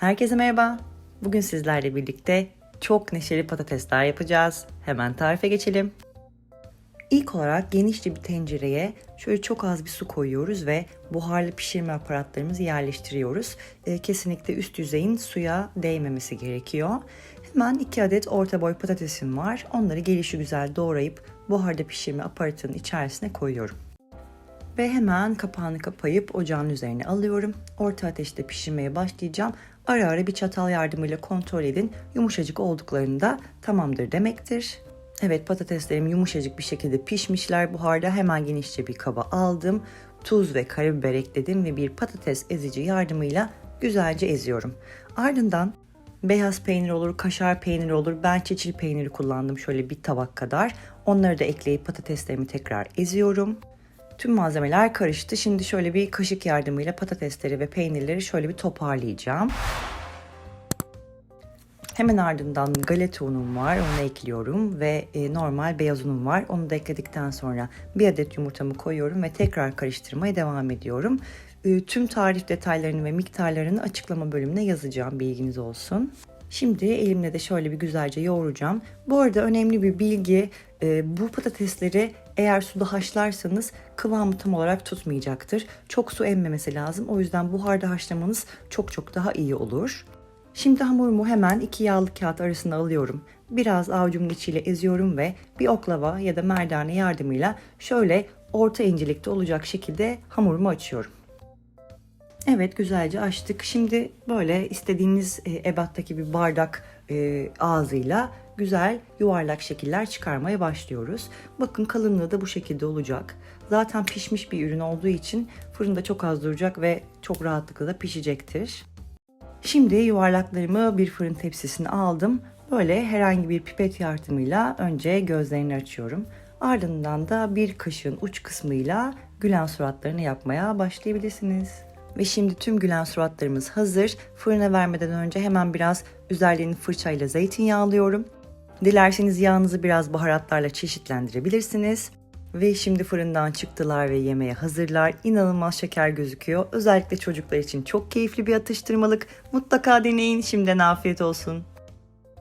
Herkese merhaba. Bugün sizlerle birlikte çok neşeli patatesler yapacağız. Hemen tarife geçelim. İlk olarak genişçe bir tencereye şöyle çok az bir su koyuyoruz ve buharlı pişirme aparatlarımızı yerleştiriyoruz. Ee, kesinlikle üst yüzeyin suya değmemesi gerekiyor. Hemen 2 adet orta boy patatesim var. Onları gelişi güzel doğrayıp buharda pişirme aparatının içerisine koyuyorum. Ve hemen kapağını kapayıp ocağın üzerine alıyorum. Orta ateşte pişirmeye başlayacağım. Ara ara bir çatal yardımıyla kontrol edin. Yumuşacık olduklarında tamamdır demektir. Evet patateslerim yumuşacık bir şekilde pişmişler. Buharda hemen genişçe bir kaba aldım. Tuz ve karabiber ekledim ve bir patates ezici yardımıyla güzelce eziyorum. Ardından beyaz peynir olur, kaşar peyniri olur. Ben çeçil peyniri kullandım şöyle bir tabak kadar. Onları da ekleyip patateslerimi tekrar eziyorum. Tüm malzemeler karıştı. Şimdi şöyle bir kaşık yardımıyla patatesleri ve peynirleri şöyle bir toparlayacağım. Hemen ardından galeta unum var. Onu ekliyorum ve e, normal beyaz unum var. Onu da ekledikten sonra bir adet yumurtamı koyuyorum ve tekrar karıştırmaya devam ediyorum. E, tüm tarif detaylarını ve miktarlarını açıklama bölümüne yazacağım. Bilginiz olsun. Şimdi elimle de şöyle bir güzelce yoğuracağım. Bu arada önemli bir bilgi e, bu patatesleri eğer suda haşlarsanız kıvamı tam olarak tutmayacaktır. Çok su emmemesi lazım. O yüzden buharda haşlamanız çok çok daha iyi olur. Şimdi hamurumu hemen iki yağlı kağıt arasına alıyorum. Biraz avucumun içiyle eziyorum ve bir oklava ya da merdane yardımıyla şöyle orta incelikte olacak şekilde hamurumu açıyorum. Evet güzelce açtık. Şimdi böyle istediğiniz e, ebattaki bir bardak e, ağzıyla güzel yuvarlak şekiller çıkarmaya başlıyoruz. Bakın kalınlığı da bu şekilde olacak. Zaten pişmiş bir ürün olduğu için fırında çok az duracak ve çok rahatlıkla da pişecektir. Şimdi yuvarlaklarımı bir fırın tepsisine aldım. Böyle herhangi bir pipet yardımıyla önce gözlerini açıyorum. Ardından da bir kaşığın uç kısmıyla gülen suratlarını yapmaya başlayabilirsiniz. Ve şimdi tüm gülen suratlarımız hazır. Fırına vermeden önce hemen biraz üzerlerini fırçayla zeytinyağlıyorum. Dilerseniz yağınızı biraz baharatlarla çeşitlendirebilirsiniz. Ve şimdi fırından çıktılar ve yemeğe hazırlar. İnanılmaz şeker gözüküyor. Özellikle çocuklar için çok keyifli bir atıştırmalık. Mutlaka deneyin. Şimdiden afiyet olsun.